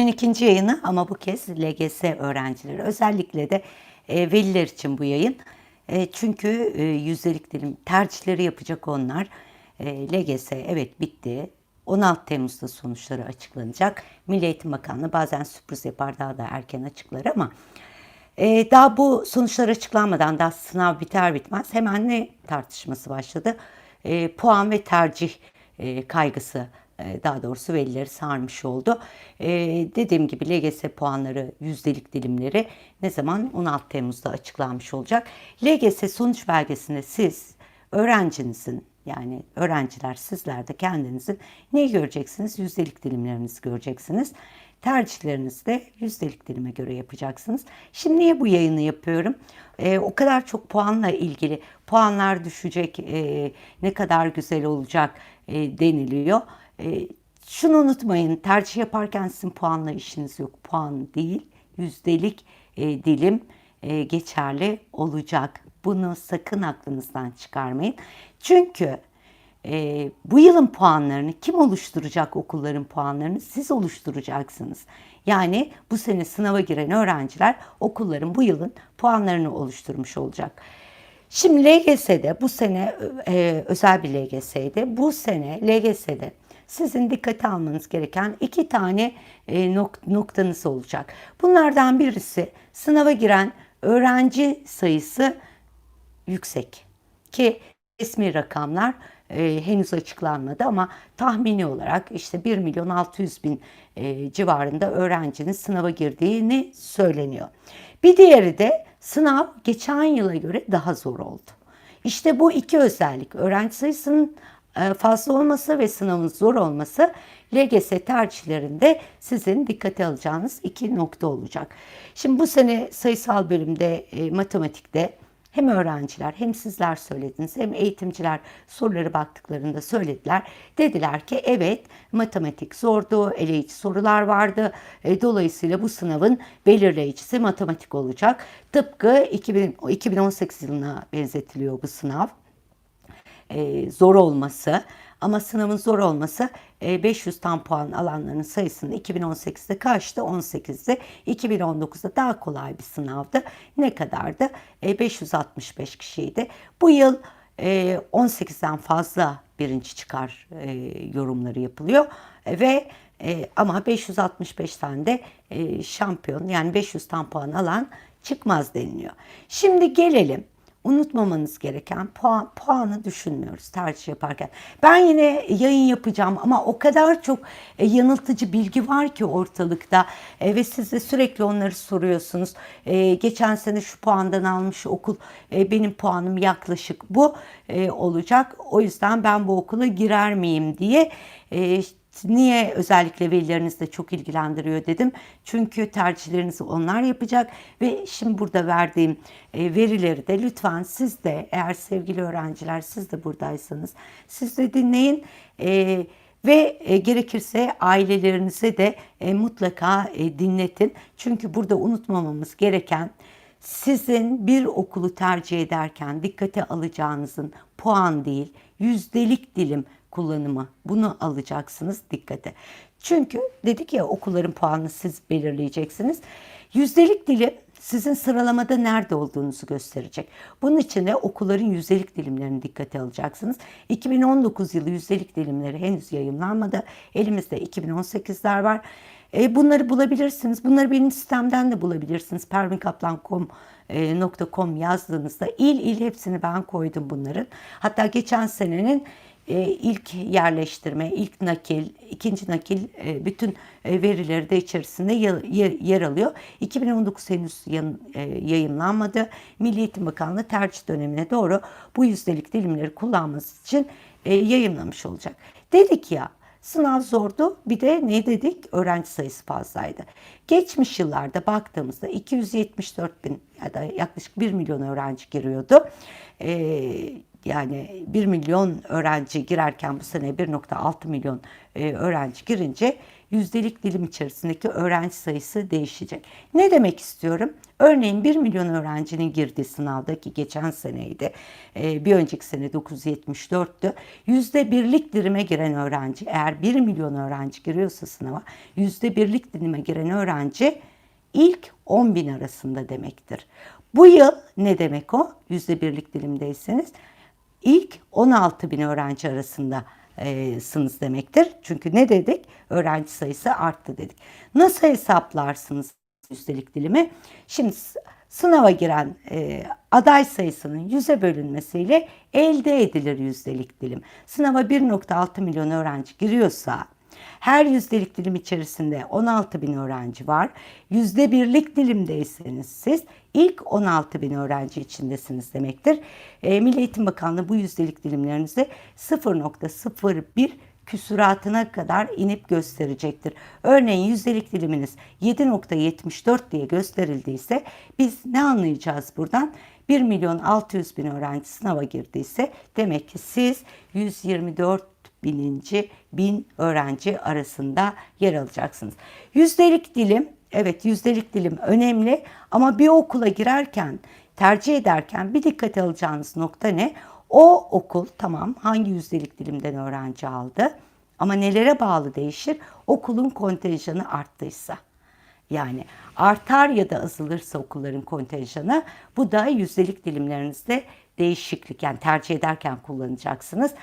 ikinci yayını ama bu kez LGS öğrencileri özellikle de e, veliler için bu yayın. E, çünkü e, yüzdelik dilim tercihleri yapacak onlar. E, LGS evet bitti. 16 Temmuz'da sonuçları açıklanacak. Milli Eğitim Bakanlığı bazen sürpriz yapar daha da erken açıklar ama e, daha bu sonuçlar açıklanmadan daha sınav biter bitmez hemen ne tartışması başladı? E, puan ve tercih e, kaygısı daha doğrusu velileri sarmış oldu. E, dediğim gibi LGS puanları, yüzdelik dilimleri ne zaman 16 Temmuz'da açıklanmış olacak. LGS sonuç belgesinde siz öğrencinizin yani öğrenciler sizler de kendinizin neyi göreceksiniz? Yüzdelik dilimlerinizi göreceksiniz. Tercihlerinizi de yüzdelik dilime göre yapacaksınız. Şimdi niye bu yayını yapıyorum? Ee, o kadar çok puanla ilgili puanlar düşecek, e, ne kadar güzel olacak e, deniliyor. E, şunu unutmayın, tercih yaparken sizin puanla işiniz yok. Puan değil, yüzdelik e, dilim e, geçerli olacak. Bunu sakın aklınızdan çıkarmayın. Çünkü e, bu yılın puanlarını kim oluşturacak okulların puanlarını? Siz oluşturacaksınız. Yani bu sene sınava giren öğrenciler okulların bu yılın puanlarını oluşturmuş olacak. Şimdi LGS'de bu sene e, özel bir LGS'de bu sene LGS'de sizin dikkate almanız gereken iki tane e, nok- noktanız olacak. Bunlardan birisi sınava giren öğrenci sayısı yüksek ki resmi rakamlar e, henüz açıklanmadı ama tahmini olarak işte 1 milyon 600 bin e, civarında öğrencinin sınava girdiğini söyleniyor. Bir diğeri de sınav geçen yıla göre daha zor oldu. İşte bu iki özellik öğrenci sayısının fazla olması ve sınavın zor olması LGS tercihlerinde sizin dikkate alacağınız iki nokta olacak. Şimdi bu sene sayısal bölümde e, matematikte hem öğrenciler hem sizler söylediniz hem eğitimciler soruları baktıklarında söylediler. Dediler ki evet matematik zordu, eleyici sorular vardı. E, dolayısıyla bu sınavın belirleyicisi matematik olacak. Tıpkı 2000, 2018 yılına benzetiliyor bu sınav e, zor olması ama sınavın zor olması e, 500 tam puan alanların sayısını 2018'de kaçtı? 18'de. 2019'da daha kolay bir sınavdı. Ne kadardı? E, 565 kişiydi. Bu yıl e, 18'den fazla birinci çıkar e, yorumları yapılıyor E, ve e, ama 565 tane de e, şampiyon yani 500 tam puan alan çıkmaz deniliyor. Şimdi gelelim unutmamanız gereken puan, puanı düşünmüyoruz tercih yaparken. Ben yine yayın yapacağım ama o kadar çok e, yanıltıcı bilgi var ki ortalıkta e, ve siz de sürekli onları soruyorsunuz. E, geçen sene şu puandan almış okul e, benim puanım yaklaşık bu e, olacak. O yüzden ben bu okula girer miyim diye e, Niye özellikle velileriniz de çok ilgilendiriyor dedim. Çünkü tercihlerinizi onlar yapacak ve şimdi burada verdiğim e, verileri de lütfen siz de eğer sevgili öğrenciler siz de buradaysanız siz de dinleyin. E, ve e, gerekirse ailelerinize de mutlaka dinletin. Çünkü burada unutmamamız gereken sizin bir okulu tercih ederken dikkate alacağınızın puan değil, yüzdelik dilim kullanımı. Bunu alacaksınız dikkate. Çünkü dedik ya okulların puanını siz belirleyeceksiniz. Yüzdelik dilim sizin sıralamada nerede olduğunuzu gösterecek. Bunun için de okulların yüzdelik dilimlerini dikkate alacaksınız. 2019 yılı yüzdelik dilimleri henüz yayınlanmadı. Elimizde 2018'ler var. E, bunları bulabilirsiniz. Bunları benim sistemden de bulabilirsiniz. perminkaplan.com yazdığınızda il il hepsini ben koydum bunların. Hatta geçen senenin e, ilk yerleştirme, ilk nakil, ikinci nakil e, bütün e, verileri de içerisinde yer, alıyor. 2019 henüz yayınlanmadı. Milli Eğitim Bakanlığı tercih dönemine doğru bu yüzdelik dilimleri kullanması için yayınlamış olacak. Dedik ya Sınav zordu. Bir de ne dedik? Öğrenci sayısı fazlaydı. Geçmiş yıllarda baktığımızda 274 bin ya da yaklaşık 1 milyon öğrenci giriyordu. Ee, yani 1 milyon öğrenci girerken bu sene 1.6 milyon e, öğrenci girince yüzdelik dilim içerisindeki öğrenci sayısı değişecek. Ne demek istiyorum? Örneğin 1 milyon öğrencinin girdiği sınavda ki geçen seneydi, e, bir önceki sene 974'tü. Yüzde birlik dilime giren öğrenci, eğer 1 milyon öğrenci giriyorsa sınava, yüzde birlik dilime giren öğrenci ilk 10 bin arasında demektir. Bu yıl ne demek o? Yüzde birlik dilimdeyseniz ilk 16 bin öğrenci arasında sınız demektir. Çünkü ne dedik? Öğrenci sayısı arttı dedik. Nasıl hesaplarsınız yüzdelik dilimi? Şimdi sınava giren e, aday sayısının yüze bölünmesiyle elde edilir yüzdelik dilim. Sınava 1.6 milyon öğrenci giriyorsa her yüzdelik dilim içerisinde 16 bin öğrenci var. Yüzde birlik dilimdeyseniz siz ilk 16 bin öğrenci içindesiniz demektir. E, Milli Eğitim Bakanlığı bu yüzdelik dilimlerinizi 0.01 küsuratına kadar inip gösterecektir. Örneğin yüzdelik diliminiz 7.74 diye gösterildiyse biz ne anlayacağız buradan? 1 milyon 600 bin öğrenci sınava girdiyse demek ki siz 124 bininci bin öğrenci arasında yer alacaksınız. Yüzdelik dilim, evet yüzdelik dilim önemli ama bir okula girerken, tercih ederken bir dikkate alacağınız nokta ne? O okul tamam hangi yüzdelik dilimden öğrenci aldı ama nelere bağlı değişir? Okulun kontenjanı arttıysa. Yani artar ya da azalırsa okulların kontenjanı bu da yüzdelik dilimlerinizde değişiklik yani tercih ederken kullanacaksınız.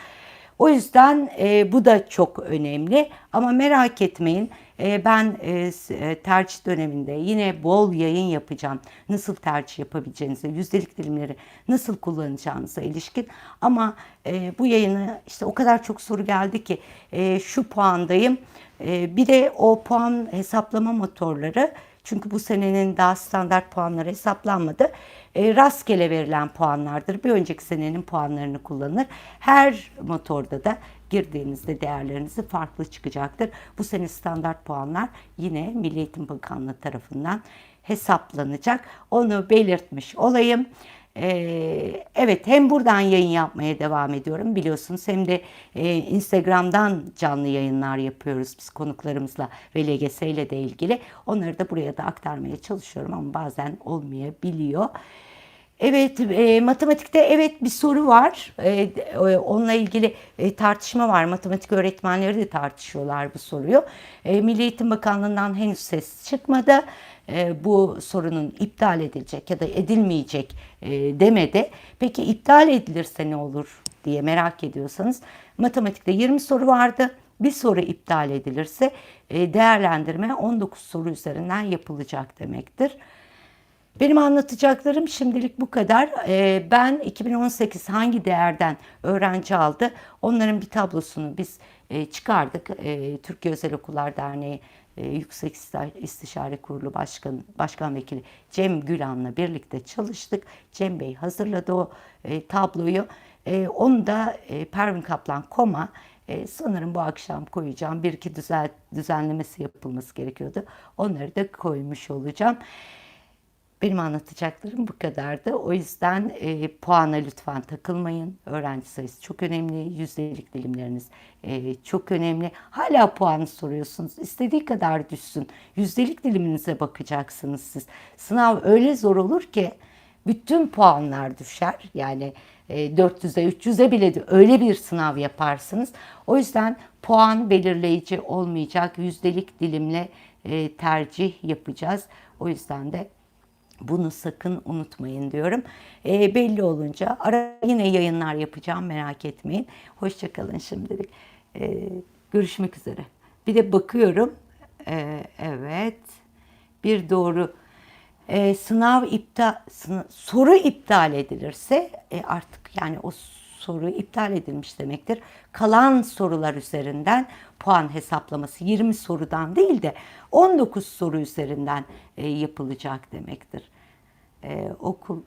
O yüzden e, bu da çok önemli ama merak etmeyin e, ben e, e, tercih döneminde yine bol yayın yapacağım. Nasıl tercih yapabileceğinize, yüzdelik dilimleri nasıl kullanacağınıza ilişkin ama e, bu yayını işte o kadar çok soru geldi ki e, şu puandayım. E, bir de o puan hesaplama motorları çünkü bu senenin daha standart puanları hesaplanmadı. E, rastgele verilen puanlardır. Bir önceki senenin puanlarını kullanır. Her motorda da girdiğinizde değerlerinizi farklı çıkacaktır. Bu sene standart puanlar yine Milli Eğitim Bakanlığı tarafından hesaplanacak. Onu belirtmiş olayım. Ee, evet hem buradan yayın yapmaya devam ediyorum biliyorsunuz hem de e, Instagram'dan canlı yayınlar yapıyoruz biz konuklarımızla ve LGS ile de ilgili. Onları da buraya da aktarmaya çalışıyorum ama bazen olmayabiliyor. Evet, e, matematikte evet bir soru var. E, onunla ilgili e, tartışma var. Matematik öğretmenleri de tartışıyorlar bu soruyu. E, Milli Eğitim Bakanlığı'ndan henüz ses çıkmadı. E, bu sorunun iptal edilecek ya da edilmeyecek e, demedi. Peki iptal edilirse ne olur diye merak ediyorsanız matematikte 20 soru vardı. Bir soru iptal edilirse e, değerlendirme 19 soru üzerinden yapılacak demektir. Benim anlatacaklarım şimdilik bu kadar. Ben 2018 hangi değerden öğrenci aldı onların bir tablosunu biz çıkardık. Türkiye Özel Okullar Derneği e, Yüksek İstişare Kurulu Başkan, Başkan Vekili Cem Gülan'la birlikte çalıştık. Cem Bey hazırladı o e, tabloyu. E, onu da e, Pervin Kaplan Koma e, sanırım bu akşam koyacağım. Bir iki düzel, düzenlemesi yapılması gerekiyordu. Onları da koymuş olacağım. Benim anlatacaklarım bu kadardı. O yüzden e, puana lütfen takılmayın. Öğrenci sayısı çok önemli. Yüzdelik dilimleriniz e, çok önemli. Hala puanı soruyorsunuz. İstediği kadar düşsün. Yüzdelik diliminize bakacaksınız siz. Sınav öyle zor olur ki bütün puanlar düşer. Yani e, 400'e 300'e bile de öyle bir sınav yaparsınız. O yüzden puan belirleyici olmayacak. Yüzdelik dilimle e, tercih yapacağız. O yüzden de bunu sakın unutmayın diyorum. E, belli olunca ara yine yayınlar yapacağım merak etmeyin. Hoşçakalın şimdilik. E, görüşmek üzere. Bir de bakıyorum. E, evet. Bir doğru. E, sınav iptal soru iptal edilirse e, artık yani o soru iptal edilmiş demektir. Kalan sorular üzerinden puan hesaplaması 20 sorudan değil de 19 soru üzerinden e, yapılacak demektir. E, okul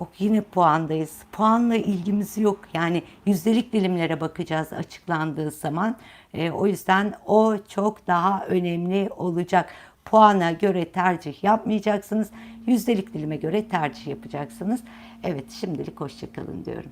Ok yine puandayız. Puanla ilgimiz yok. Yani yüzdelik dilimlere bakacağız açıklandığı zaman. E, o yüzden o çok daha önemli olacak. Puana göre tercih yapmayacaksınız. Yüzdelik dilime göre tercih yapacaksınız. Evet şimdilik hoşçakalın diyorum.